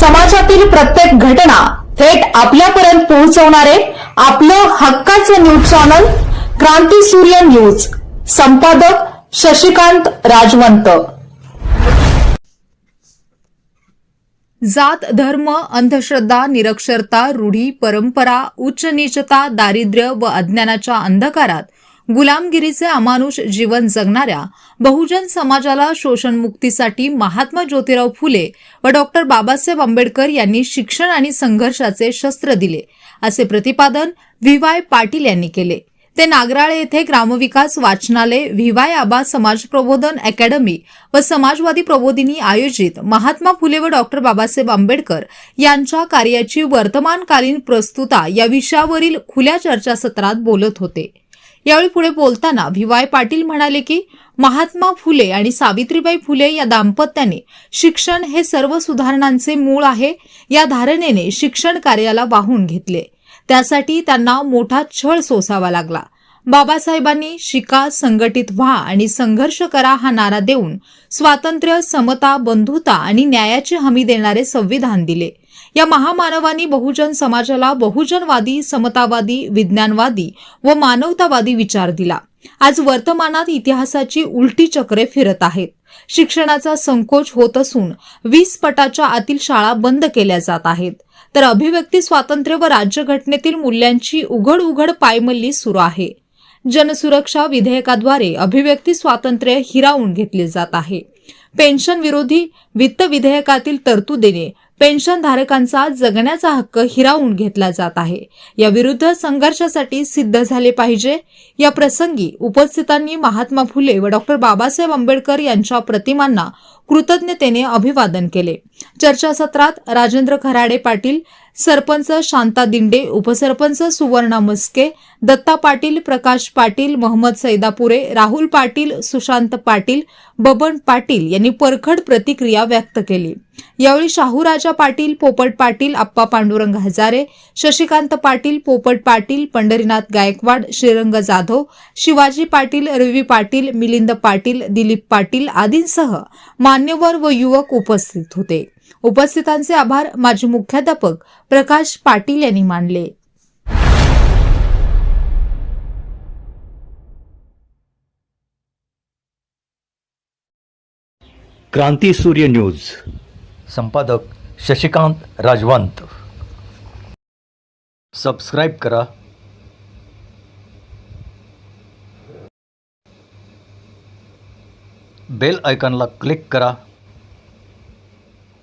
समाजातील प्रत्येक घटना थेट आपल्यापर्यंत पोहोचवणारे आपलं हक्काचं न्यूज चॅनल क्रांती सूर्य न्यूज. संपादक शशिकांत राजवंत. जात धर्म अंधश्रद्धा निरक्षरता रूढी परंपरा उच्च नीचता दारिद्र्य व अज्ञानाच्या अंधकारात गुलामगिरीचे अमानुष जीवन जगणाऱ्या बहुजन समाजाला शोषणमुक्तीसाठी महात्मा ज्योतिराव फुले व डॉक्टर बाबासाहेब आंबेडकर यांनी शिक्षण आणि संघर्षाचे शस्त्र दिले असे प्रतिपादन व्ही. वाय. पाटील यांनी केले. ते नागराळे येथे ग्रामविकास वाचनालय व्हीवाय आबा समाज प्रबोधन अकॅडमी व समाजवादी प्रबोधिनी आयोजित महात्मा फुले व डॉक्टर बाबासाहेब आंबेडकर यांच्या कार्याची वर्तमानकालीन प्रस्तुता या विषयावरील खुल्या चर्चासत्रात बोलत होते. यावेळी पुढे बोलताना व्ही वाय पाटील म्हणाले की महात्मा फुले आणि सावित्रीबाई फुले या दाम्पत्याने शिक्षण हे सर्व सुधारणांचे मूळ आहे या धारणेने शिक्षण कार्याला वाहून घेतले. त्यासाठी त्यांना मोठा छळ सोसावा लागला. बाबासाहेबांनी शिका संघटित व्हा आणि संघर्ष करा हा नारा देऊन स्वातंत्र्य समता बंधुता आणि न्यायाची हमी देणारे संविधान दिले. या महामानवांनी बहुजन समाजाला बहुजनवादी समतावादी विज्ञानवादी व मानवतावादी विचार दिला. आज वर्तमानात इतिहासाची उलटी चक्रे फिरत आहेत. शिक्षणाचा संकोच होत असून वीस पटाच्या आतील शाळा बंद केल्या जात आहेत. तर अभिव्यक्ती स्वातंत्र्य व राज्यघटनेतील मूल्यांची उघड उघड पायमल्ली सुरू आहे. जनसुरक्षा विधेयकाद्वारे अभिव्यक्ती स्वातंत्र्य हिरावून घेतले जात आहे. पेन्शन विरोधी वित्त विधेयकातील तरतुदीने पेन्शनधारकांचा जगण्याचा हक्क हिरावून घेतला जात आहे. या विरुद्ध संघर्षासाठी सिद्ध झाले पाहिजे. या प्रसंगी उपस्थितांनी महात्मा फुले व डॉक्टर बाबासाहेब आंबेडकर यांच्या प्रतिमांना कृतज्ञतेने अभिवादन केले. चर्चासत्रात राजेंद्र खराडे पाटील सरपंच शांता दिंडे उपसरपंच सुवर्णा मस्के दत्ता पाटील प्रकाश पाटील मोहम्मद सैदापुरे राहुल पाटील सुशांत पाटील बबन पाटील यांनी परखड प्रतिक्रिया व्यक्त केली. यावेळी शाहूराजा पाटील पोपट पाटील आप्पा पांडुरंग हजारे शशिकांत पाटील पोपट पाटील पंढरीनाथ गायकवाड श्रीरंग जाधव शिवाजी पाटील रवी पाटील मिलिंद पाटील दिलीप पाटील आदींसह मान्यवर व युवक उपस्थित होते. उपस्थितांचे आभार माजी मुख्याध्यापक प्रकाश पाटील यांनी मानले. क्रांती सूर्य न्यूज. संपादक शशिकांत राजवंत. सबस्क्राईब करा. बेल आयकॉनला क्लिक करा.